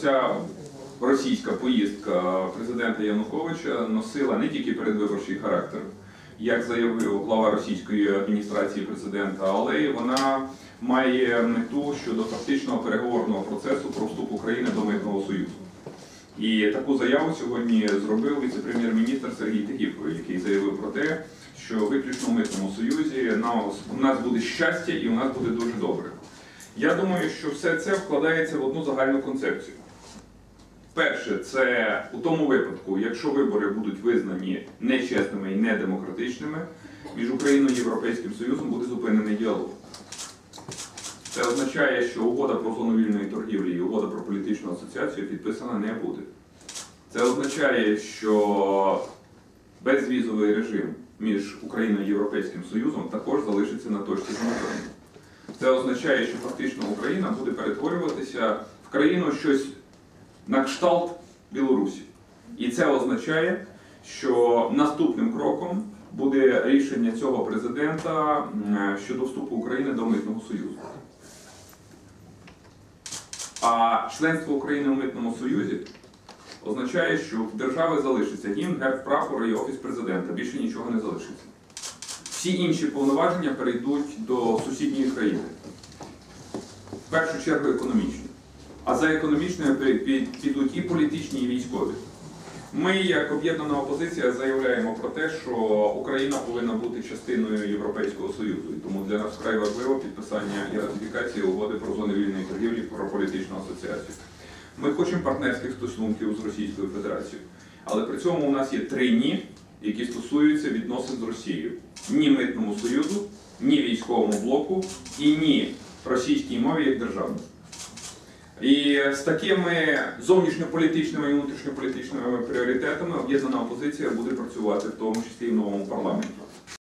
Ця російська поїздка президента Януковича носила не тільки передвиборчий характер, як заявив глава російської адміністрації президента, але й вона має мету щодо фактичного переговорного процесу про вступ України до митного союзу. І таку заяву сьогодні зробив віце-прем'єр-міністр Сергій Тихіпко, який заявив про те, що виключно в митному союзі у нас буде щастя і у нас буде дуже добре. Я думаю, що все це вкладається в одну загальну концепцію. Перше, це у тому випадку, якщо вибори будуть визнані нечесними і недемократичними, між Україною і Європейським Союзом буде зупинений діалог. Це означає, що угода про зону вільної торгівлі і угода про політичну асоціацію підписана не буде. Це означає, що безвізовий режим між Україною і Європейським Союзом також залишиться на точці знаходження. Це означає, що фактично Україна буде перетворюватися в країну щось на кшталт Білорусі. І це означає, що наступним кроком буде рішення цього президента щодо вступу України до Митного Союзу. А членство України у Митному Союзі означає, що в держави залишиться гімн, герб, прапор і офіс президента. Більше нічого не залишиться. Всі інші повноваження перейдуть до сусідньої країни. В першу чергу економічні. А за економічною пі- пі- підуть і політичні, і військові. Ми, як об'єднана опозиція, заявляємо про те, що Україна повинна бути частиною Європейського Союзу. І тому для нас вкрай важливо підписання і ратифікація угоди про зони вільної торгівлі про політичну асоціацію. Ми хочемо партнерських стосунків з Російською Федерацією. Але при цьому у нас є три ні, які стосуються відносин з Росією: ні митному союзу, ні військовому блоку і ні російській мові як державній. І з такими зовнішньополітичними і внутрішньополітичними пріоритетами об'єднана опозиція буде працювати в тому числі і в новому парламенті.